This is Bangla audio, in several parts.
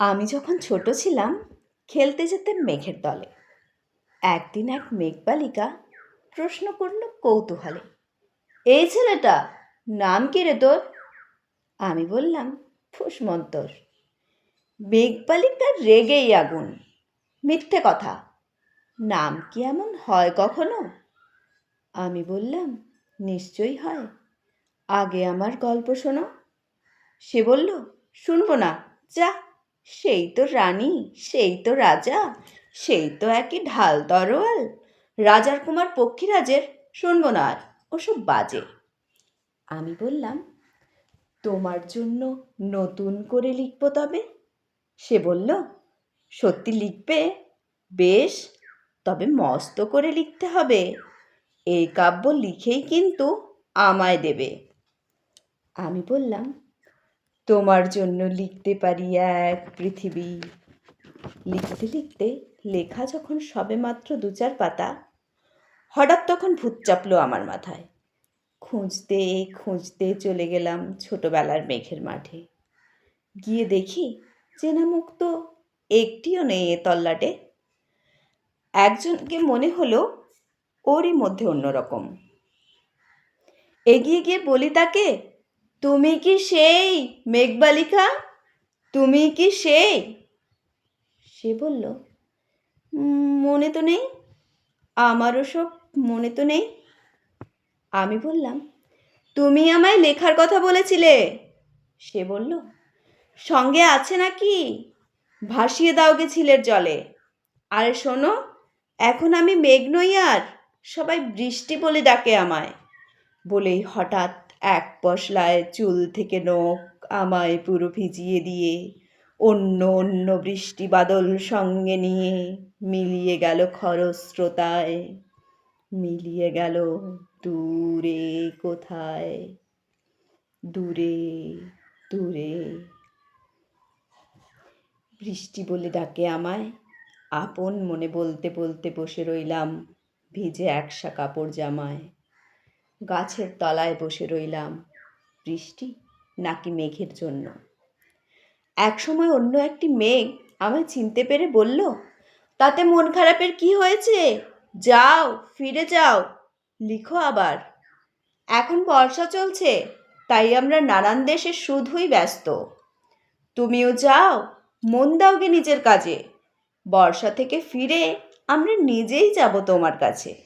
আমি যখন ছোট ছিলাম, খেলতে যেতাম মেঘের দলে। একদিন এক মেঘবালিকা প্রশ্ন করল কৌতূহলে, এই ছেলেটা নাম কি রে তোর? আমি বললাম, ফুসমন্তর। মেঘবালিকা রেগেই আগুন। মিথ্যে কথা। নাম কি এমন হয় কখনো? আমি বললাম, নিশ্চয়ই হয়। আগে আমার গল্প শোনো। সে বলল, শুনব না, যা। সেই তো রানী, সেই তো রাজা, সেই তো একই ঢাল তরোয়াল। রাজার কুমার পক্ষীরাজের শুনব না আর, ওসব বাজে। আমি বললাম, তোমার জন্য নতুন করে লিখব তবে? সে বলল, সত্যি লিখবে? বেশ, তবে মস্ত করে লিখতে হবে। এই কাব্য লিখেই কিন্তু আমায় দেবে। আমি বললাম তোমার জন্য লিখতে পারি এক পৃথিবী। লিখতে লিখতে লেখা যখন সবেমাত্র দু চার পাতা, হঠাৎ তখন ভূত চাপলো আমার মাথায়। খুঁজতে খুঁজতে চলে গেলাম ছোটবেলার মেঘের মাঠে। গিয়ে দেখি চেনা মুখ তো একটিও নেই এ তল্লাটে। একজনকে মনে হলো ওরই মধ্যে অন্যরকম। এগিয়ে গিয়ে বলি, তাকে তুমি কি সেই মেঘবালিকা? তুমি কি সেই? সে বলল, মনে তো নেই, আমারও সব মনে তো নেই। আমি বললাম, তুমি আমায় লেখার কথা বলেছিলে। সে বলল, সঙ্গে আছে নাকি? ভাসিয়ে দাও গে ছিলের জলে। আরে শোনো, এখন আমি মেঘ নই আর সবাই বৃষ্টি বলে ডাকে আমায়। বলেই হঠাৎ এক পশলায় চুল থেকে নখ আমায় পুরো ভিজিয়ে দিয়ে, অন্য অন্য বৃষ্টি বাদল সঙ্গে নিয়ে মিলিয়ে গেল খরস্রোতায়, মিলিয়ে গেল দূরে কোথায়? দূরে দূরে। বৃষ্টি বলে ডাকে আমায়, আপন মনে বলতে বলতে বসে রইলাম, ভিজে একসা কাপড় জামায়। গাছের তলায় বসে রইলাম। বৃষ্টি নাকি মেঘের জন্য? একসময় অন্য একটি মেঘ আমায় চিনতে পেরে বলল, তাতে মন খারাপের কি হয়েছে? যাও, ফিরে যাও, লিখো আবার। এখন বর্ষা চলছে, তাই আমরা নানান দেশে শুধুই ব্যস্ত। তুমিও যাও, মন দাওগে নিজের কাজে। বর্ষা থেকে ফিরে আমরা নিজেই যাব তোমার কাছে।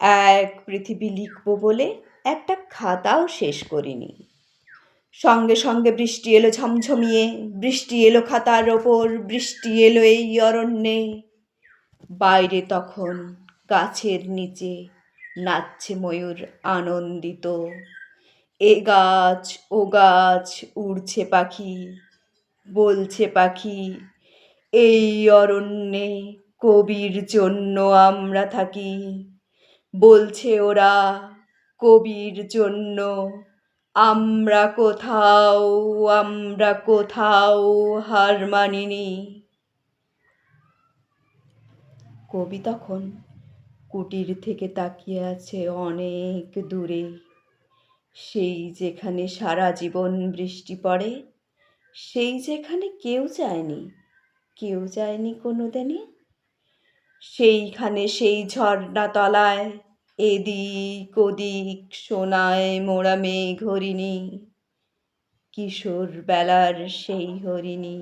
এক পৃথিবী লিখব বলে একটা খাতাও শেষ করিনি। সঙ্গে সঙ্গে বৃষ্টি এলো ঝমঝমিয়ে, বৃষ্টি এলো খাতার ওপর, বৃষ্টি এলো এই অরণ্যে। বাইরে তখন গাছের নিচে নাচছে ময়ূর আনন্দিত। এ গাছ, ও গাছ, উড়ছে পাখি, বলছে পাখি, এই অরণ্যে কবির জন্য আমরা থাকি। বলছে ওরা কবির জন্য, আমরা কোথাও আমরা কোথাও হার মানিনি। কবি তখন কুটির থেকে তাকিয়ে আছে অনেক দূরে। সেই যেখানে সারা জীবন বৃষ্টি পড়ে, সেই যেখানে কেউ যায়নি কেউ যায়নি কোনো দিনই সেইখানে সেই ঝর্ণা তলায় এদিক ওদিক সোনায় মোড়া মেঘ হরিণী কিশোর বেলার সেই হরিণী।